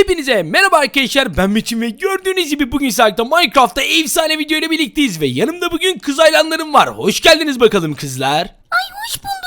Hepinize merhaba arkadaşlar ben Metin ve gördüğünüz gibi bugün saatte Minecraft'ta efsane video birlikteyiz ve yanımda bugün kız hayranlarım var. Hoş geldiniz bakalım kızlar. Ay hoş bulduk.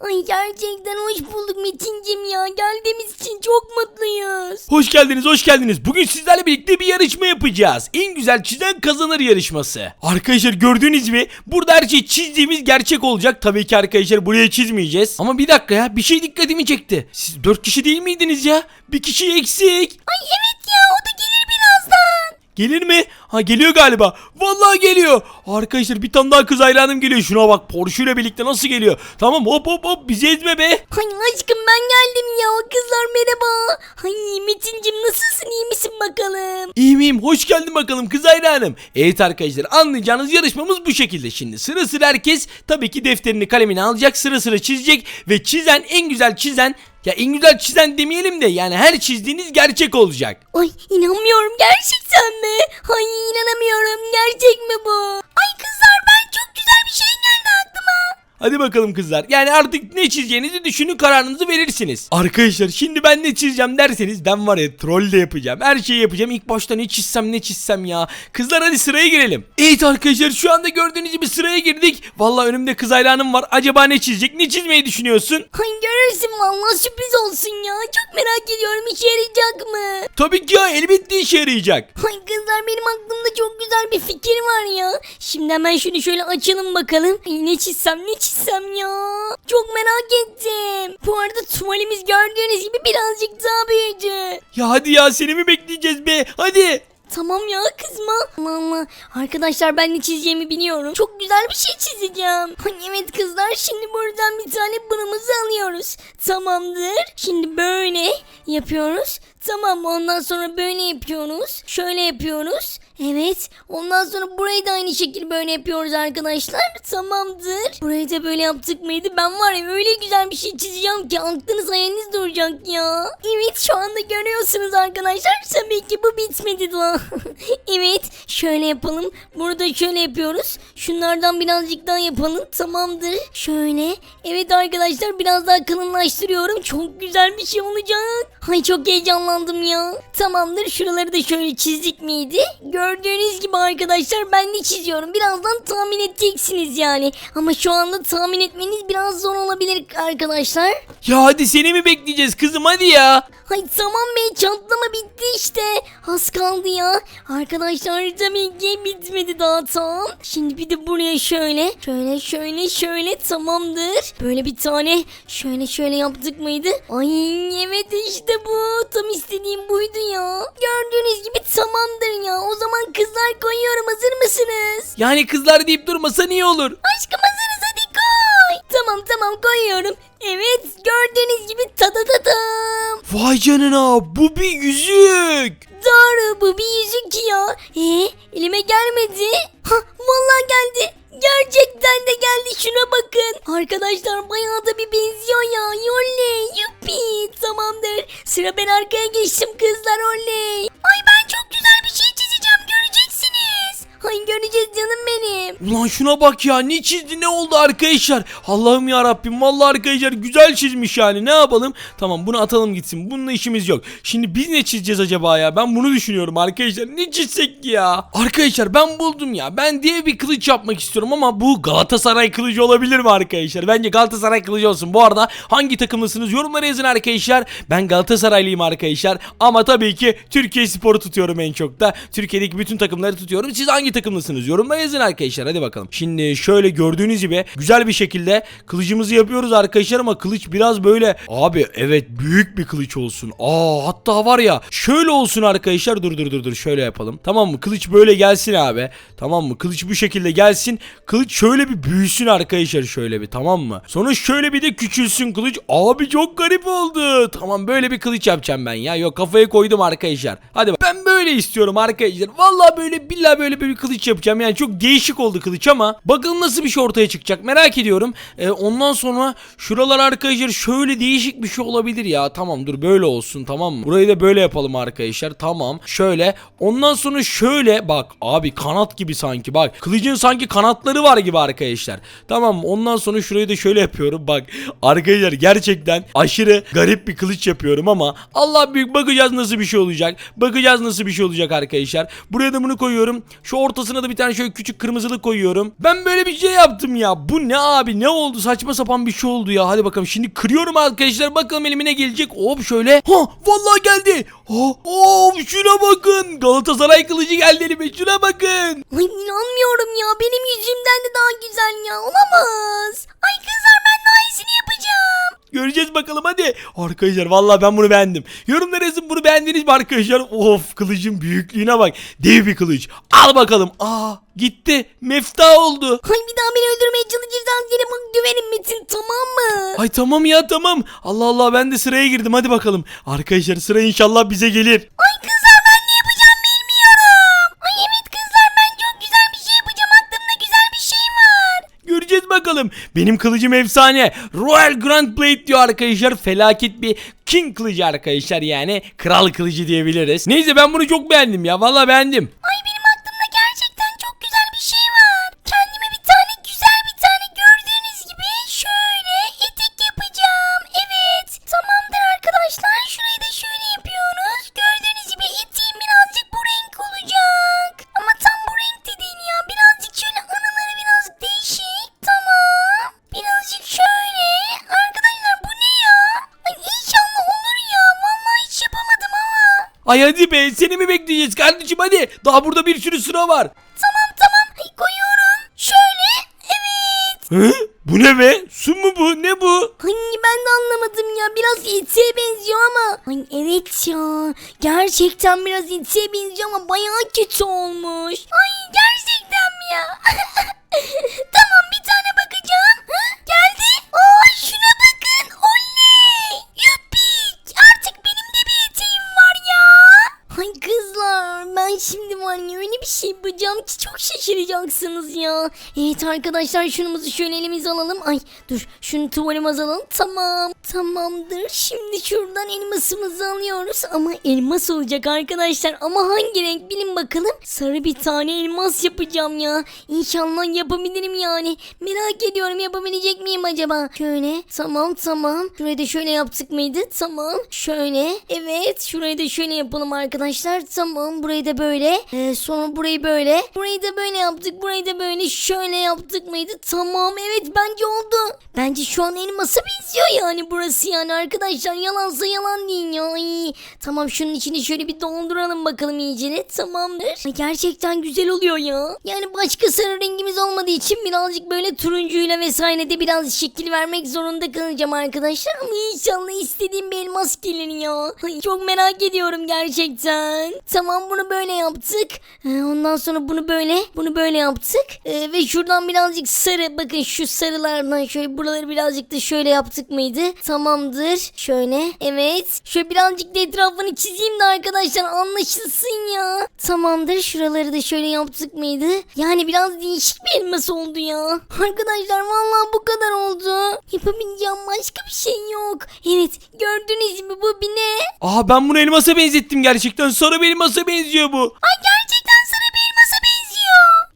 Ay gerçekten hoş bulduk Metin'cim ya. Geldiğimiz için çok mutluyuz. Hoş geldiniz hoş geldiniz. Bugün sizlerle birlikte bir yarışma yapacağız. En güzel çizen kazanır yarışması. Arkadaşlar gördüğünüz gibi burada her şey çizdiğimiz gerçek olacak. Tabii ki arkadaşlar buraya çizmeyeceğiz. Ama bir dakika ya bir şey dikkatimi çekti. Siz dört kişi değil miydiniz ya? Bir kişi eksik. Ay evet ya o da gelir birazdan. Gelir mi? Ha geliyor galiba. Vallahi geliyor. Arkadaşlar bir tane daha kız hayranım geliyor. Şuna bak Porsche ile birlikte nasıl geliyor. Tamam hop hop hop bizi ezme be. Ay aşkım ben geldim ya. Kızlar merhaba. Ay Metin'cim nasılsın iyi misin bakalım? İyi miyim? Hoş geldin bakalım kız hayranım. Evet arkadaşlar anlayacağınız yarışmamız bu şekilde. Şimdi sıra sıra herkes tabii ki defterini kalemini alacak sıra sıra çizecek. Ve çizen en güzel çizen ya en güzel çizen demeyelim de yani her çizdiğiniz gerçek olacak. Ay inanmıyorum gerçekten mi? Ay inanamıyorum gerçek mi bu? Ay kızlar Hadi bakalım kızlar. Yani artık ne çizeceğinizi düşünün kararınızı verirsiniz. Arkadaşlar şimdi ben ne çizeceğim derseniz ben var ya troll de yapacağım. Her şeyi yapacağım. İlk başta ne çizsem ne çizsem ya. Kızlar hadi sıraya girelim. Evet arkadaşlar şu anda gördüğünüz gibi sıraya girdik. Vallahi önümde kız hayranım var. Acaba ne çizecek? Ne çizmeyi düşünüyorsun? Ay görürsün vallahi sürpriz olsun ya. Çok merak ediyorum işe yarayacak mı? Tabii ki ya elbette işe yarayacak. Ay kızlar benim aklımda çok güzel bir fikir var ya. Şimdi hemen şunu şöyle açalım bakalım. Ay, ne çizsem ne çizsem ya. Çok merak ettim. Bu arada tuvalimiz gördüğünüz gibi birazcık daha büyüdü. Ya hadi ya seni mi bekleyeceğiz be? Hadi. Tamam ya kızma. Allah Allah. Arkadaşlar ben ne çizeceğimi biliyorum. Çok güzel bir şey çizeceğim. Evet kızlar şimdi buradan bir tane bırımızı alıyoruz. Tamamdır. Şimdi böyle yapıyoruz. Tamam ondan sonra böyle yapıyoruz. Şöyle yapıyoruz. Evet. Ondan sonra burayı da aynı şekilde böyle yapıyoruz arkadaşlar. Tamamdır. Burayı da böyle yaptık mıydı? Ben var ya öyle güzel bir şey çizeceğim ki aklınız hayaliniz duracak ya. Evet şu anda görüyorsunuz arkadaşlar. Tabii ki bu bitmedi daha. evet şöyle yapalım. Burada şöyle yapıyoruz. Şunlardan birazcık daha yapalım. Tamamdır. Şöyle. Evet arkadaşlar biraz daha kalınlaştırıyorum. Çok güzel bir şey olacak. Ay çok heyecanlandım ya. Tamamdır şuraları da şöyle çizdik miydi? Gördüğünüz gibi arkadaşlar ben de çiziyorum. Birazdan tahmin edeceksiniz yani. Ama şu anda tahmin etmeniz biraz zor olabilir arkadaşlar. Ya hadi seni mi bekleyeceğiz kızım hadi ya. Ay tamam be çatlama bitti işte. Az kaldı ya. Arkadaşlar tabii ki bitmedi daha tam. Şimdi bir de buraya şöyle. Şöyle şöyle şöyle tamamdır. Böyle bir tane şöyle şöyle yaptık mıydı? Ay evet işte bu. Tam istediğim buydu ya. Gördüğünüz gibi tamamdır ya. O zaman kızlar koyuyorum hazır mısınız? Yani kızlar deyip durmasa niye olur? Aşkım hazırız hadi koy. Tamam tamam koyuyorum. Evet gördüğünüz gibi tadadadım. Vay canına bu bir yüzük. Doğru bu bir yüzük ya. Ee, elime gelmedi. Ha vallahi geldi. Gerçekten de geldi şuna bakın. Arkadaşlar bayağı da bir benziyor ya. Oley yuppi tamamdır. Sıra ben arkaya geçtim kızlar oley. Ay ben Ay göreceğiz canım benim. Ulan şuna bak ya ne çizdi ne oldu arkadaşlar. Allah'ım ya Rabbim vallahi arkadaşlar güzel çizmiş yani ne yapalım. Tamam bunu atalım gitsin bununla işimiz yok. Şimdi biz ne çizeceğiz acaba ya ben bunu düşünüyorum arkadaşlar ne çizsek ya. Arkadaşlar ben buldum ya ben diye bir kılıç yapmak istiyorum ama bu Galatasaray kılıcı olabilir mi arkadaşlar? Bence Galatasaray kılıcı olsun. Bu arada hangi takımlısınız yorumlara yazın arkadaşlar. Ben Galatasaraylıyım arkadaşlar ama tabii ki Türkiye sporu tutuyorum en çok da. Türkiye'deki bütün takımları tutuyorum. Siz hangi takımlısınız? Yorumlara yazın arkadaşlar. Hadi bakalım. Şimdi şöyle gördüğünüz gibi güzel bir şekilde kılıcımızı yapıyoruz arkadaşlar ama kılıç biraz böyle abi evet büyük bir kılıç olsun. Aa hatta var ya şöyle olsun arkadaşlar. Dur dur dur dur şöyle yapalım. Tamam mı? Kılıç böyle gelsin abi. Tamam mı? Kılıç bu şekilde gelsin. Kılıç şöyle bir büyüsün arkadaşlar şöyle bir tamam mı? Sonra şöyle bir de küçülsün kılıç. Abi çok garip oldu. Tamam böyle bir kılıç yapacağım ben ya. Yok kafaya koydum arkadaşlar. Hadi bak. Ben böyle istiyorum arkadaşlar. Vallahi böyle billahi böyle bir kılıç yapacağım. Yani çok değişik oldu kılıç ama bakalım nasıl bir şey ortaya çıkacak merak ediyorum. Ee, ondan sonra şuralar arkadaşlar şöyle değişik bir şey olabilir ya. Tamam dur böyle olsun tamam mı? Burayı da böyle yapalım arkadaşlar. Tamam. Şöyle. Ondan sonra şöyle bak abi kanat gibi sanki bak. Kılıcın sanki kanatları var gibi arkadaşlar. Tamam? Ondan sonra şurayı da şöyle yapıyorum. Bak arkadaşlar gerçekten aşırı garip bir kılıç yapıyorum ama Allah büyük bakacağız nasıl bir şey olacak. Bakacağız nasıl bir şey olacak arkadaşlar. Buraya da bunu koyuyorum. Şu ortasına da bir tane şöyle küçük kırmızılık koyuyorum. Ben böyle bir şey yaptım ya. Bu ne abi? Ne oldu? Saçma sapan bir şey oldu ya. Hadi bakalım şimdi kırıyorum arkadaşlar. Bakalım elime ne gelecek. Hop şöyle. Ha vallahi geldi. Ha, şuna bakın. Galatasaray kılıcı geldi elime. Şuna bakın. Ay inanmıyorum ya benim yüzümden de daha güzel ya olamaz. Ay kızlar Göreceğiz bakalım hadi. Arkadaşlar vallahi ben bunu beğendim. Yorumlara yazın bunu beğendiniz mi arkadaşlar? Of kılıcın büyüklüğüne bak. Dev bir kılıç. Al bakalım. Aa gitti. Mefta oldu. Ay bir daha beni öldürmeye çalışırsan seni bak güvenim Metin tamam mı? Ay tamam ya tamam. Allah Allah ben de sıraya girdim hadi bakalım. Arkadaşlar sıra inşallah bize gelir. Ay kızlar bakalım. Benim kılıcım efsane. Royal Grand Blade diyor arkadaşlar. Felaket bir King kılıcı arkadaşlar yani. Kral kılıcı diyebiliriz. Neyse ben bunu çok beğendim ya. Vallahi beğendim. Ay hadi be seni mi bekleyeceğiz kardeşim hadi. Daha burada bir sürü sıra var. Tamam tamam koyuyorum. Şöyle evet. Hı? Bu ne be? Su mu bu? Ne bu? Ay ben de anlamadım ya biraz etiğe benziyor ama. Ay evet ya gerçekten biraz etiğe benziyor ama bayağı kötü olmuş. Ay gerçekten mi ya? şaşıracaksınız ya. Evet arkadaşlar şunumuzu şöyle elimize alalım. Ay dur şunu tuvalimize alalım. Tamam tamamdır. Şimdi şuradan elmasımızı alıyoruz. Ama elmas olacak arkadaşlar. Ama hangi renk bilin bakalım. Sarı bir tane elmas yapacağım ya. İnşallah yapabilirim yani. Merak ediyorum yapabilecek miyim acaba? Şöyle tamam tamam. Şurayı da şöyle yaptık mıydı? Tamam. Şöyle evet şurayı da şöyle yapalım arkadaşlar. Tamam burayı da böyle. Ee, sonra burayı böyle. Burayı da böyle yaptık. Burayı da böyle şöyle yaptık mıydı? Tamam evet bence oldu. Bence şu an elmasa benziyor yani burası yani arkadaşlar. Yalansa yalan değil ya. Ay, tamam şunun içini şöyle bir dolduralım bakalım iyicene. Tamamdır. Ay, gerçekten güzel oluyor ya. Yani başka sarı rengimiz olmadığı için birazcık böyle turuncuyla vesaire de biraz şekil vermek zorunda kalacağım arkadaşlar. Ama inşallah istediğim bir elmas gelir ya. Ay, çok merak ediyorum gerçekten. Tamam bunu böyle yaptık. Ee, ondan sonra bunu böyle bunu böyle yaptık. Ee, ve şuradan birazcık sarı bakın şu sarılardan şöyle buraları birazcık da şöyle yaptık mıydı? Tamamdır. Şöyle evet. Şöyle birazcık da etrafını çizeyim de arkadaşlar anlaşılsın ya. Tamamdır. Şuraları da şöyle yaptık mıydı? Yani biraz değişik bir elmas oldu ya. Arkadaşlar vallahi bu kadar oldu. Yapabileceğim başka bir şey yok. Evet gördüğünüz gibi bu bir ne? Aa ben bunu elmasa benzettim gerçekten. Sarı bir elmasa benziyor bu. Ay gerçekten sarı bir.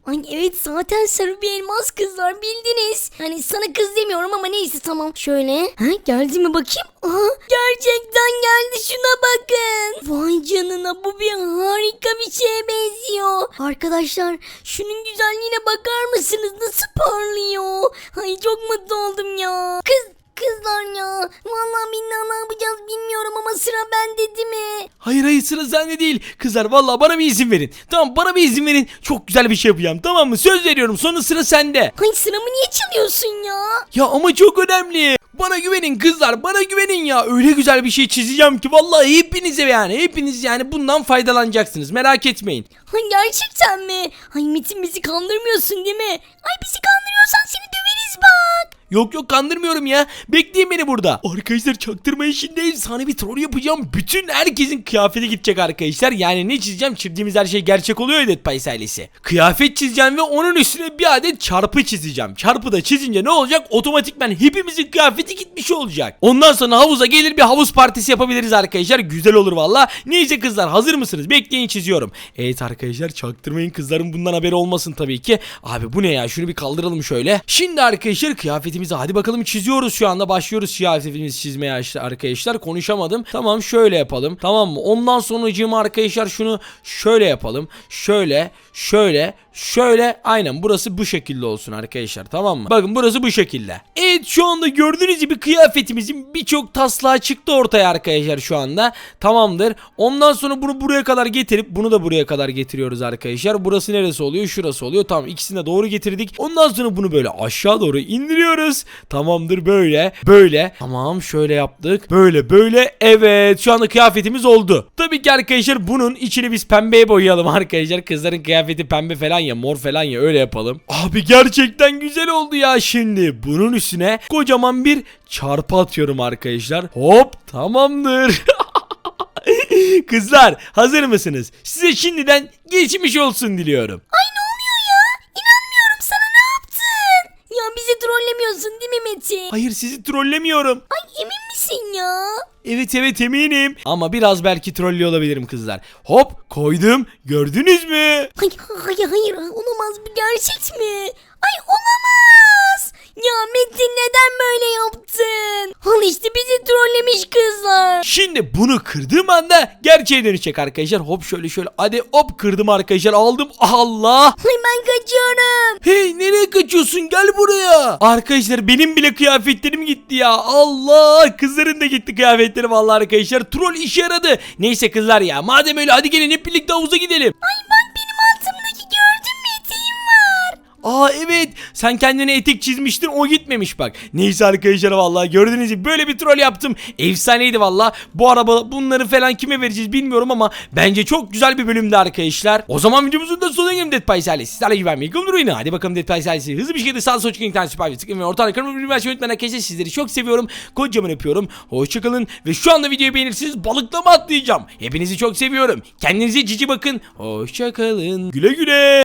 Ay evet zaten sarı bir elmas kızlar bildiniz. Hani sana kız demiyorum ama neyse tamam. Şöyle. Ha, geldi mi bakayım? Aha, gerçekten geldi şuna bakın. Vay canına bu bir harika bir şeye benziyor. Arkadaşlar şunun güzelliğine bakar mısınız? Nasıl parlıyor? Ay çok mutlu oldum ya. Kız Kızlar ya vallahi billahi ne yapacağız bilmiyorum ama sıra bende değil mi? Hayır hayır sıra sende değil. Kızlar vallahi bana bir izin verin. Tamam bana bir izin verin. Çok güzel bir şey yapacağım tamam mı? Söz veriyorum sonra sıra sende. Ay sıramı niye çalıyorsun ya? Ya ama çok önemli. Bana güvenin kızlar bana güvenin ya. Öyle güzel bir şey çizeceğim ki vallahi hepinize yani hepiniz yani bundan faydalanacaksınız. Merak etmeyin. Ay gerçekten mi? Ay Metin bizi kandırmıyorsun değil mi? Ay bizi kandırıyorsan seni döveriz bak. Yok yok kandırmıyorum ya. Bekleyin beni burada. Arkadaşlar çaktırmayın şimdi efsane bir troll yapacağım. Bütün herkesin kıyafeti gidecek arkadaşlar. Yani ne çizeceğim? Çizdiğimiz her şey gerçek oluyor ya Dead ailesi. Kıyafet çizeceğim ve onun üstüne bir adet çarpı çizeceğim. Çarpı da çizince ne olacak? Otomatikman hepimizin kıyafeti gitmiş olacak. Ondan sonra havuza gelir bir havuz partisi yapabiliriz arkadaşlar. Güzel olur valla. Neyse kızlar hazır mısınız? Bekleyin çiziyorum. Evet arkadaşlar çaktırmayın kızların bundan haberi olmasın tabii ki. Abi bu ne ya? Şunu bir kaldıralım şöyle. Şimdi arkadaşlar kıyafetimizi hadi bakalım çiziyoruz şu anda. Başlıyoruz kıyafetimizi çizmeye arkadaşlar. Konuşamadım. Tamam şöyle yapalım. Tamam mı? Ondan sonracığıma arkadaşlar şunu şöyle yapalım. Şöyle, şöyle, şöyle. Aynen burası bu şekilde olsun arkadaşlar. Tamam mı? Bakın burası bu şekilde. Evet şu anda gördüğünüz gibi kıyafetimizin birçok taslağı çıktı ortaya arkadaşlar şu anda. Tamamdır. Ondan sonra bunu buraya kadar getirip bunu da buraya kadar getiriyoruz arkadaşlar. Burası neresi oluyor? Şurası oluyor. Tamam ikisini de doğru getirdik. Ondan sonra bunu böyle aşağı doğru indiriyoruz. Tamamdır böyle. Böyle. Tamam şöyle yaptık. Böyle böyle. Evet şu anda kıyafetimiz oldu. Tabii ki arkadaşlar bunun içini biz pembeye boyayalım arkadaşlar. Kızların kıyafeti pembe falan ya mor falan ya öyle yapalım. Abi gerçekten güzel oldu ya şimdi. Bunun üstüne kocaman bir çarpı atıyorum arkadaşlar. Hop tamamdır. Kızlar hazır mısınız? Size şimdiden geçmiş olsun diliyorum. Ay ne oluyor ya? İnanmıyorum sana ne yaptın? Ya bizi trollemiyorsun değil mi Metin? Hayır sizi trollemiyorum. Ay emin misin? Evet evet eminim. Ama biraz belki trollü olabilirim kızlar. Hop koydum. Gördünüz mü? Ay, hayır hayır olamaz bu gerçek mi? Ay olamaz. Ya Metin neden böyle yaptın? Al işte bizi trollemiş kızlar. Şimdi bunu kırdığım anda gerçeğe dönecek arkadaşlar. Hop şöyle şöyle. Hadi hop kırdım arkadaşlar. Aldım. Allah. Ay ben kaçıyorum. Hey nereye kaçıyorsun? Gel buraya. Arkadaşlar benim bile kıyafetlerim gitti ya. Allah. Kızların da gitti kıyafetleri vallahi arkadaşlar. Troll işe yaradı. Neyse kızlar ya. Madem öyle hadi gelin hep birlikte havuza gidelim. Ay Aa evet sen kendine etek çizmiştin o gitmemiş bak. Neyse arkadaşlar vallahi gördüğünüz gibi böyle bir troll yaptım. Efsaneydi valla. Bu araba bunları falan kime vereceğiz bilmiyorum ama bence çok güzel bir bölümdü arkadaşlar. O zaman videomuzun da sonuna gelin Dead Pies ailesi. Sizlerle güvenmeyi kılın Hadi bakalım Dead Pies ailesi. Hızlı bir şekilde sağ sol çıkın internet süper bir tıklayın ve ortadan kanalıma bir versiyon unutmayın arkadaşlar. Sizleri çok seviyorum. Kocaman öpüyorum. Hoşçakalın ve şu anda videoyu beğenirseniz balıklama atlayacağım. Hepinizi çok seviyorum. Kendinize cici bakın. Hoşçakalın. Güle güle.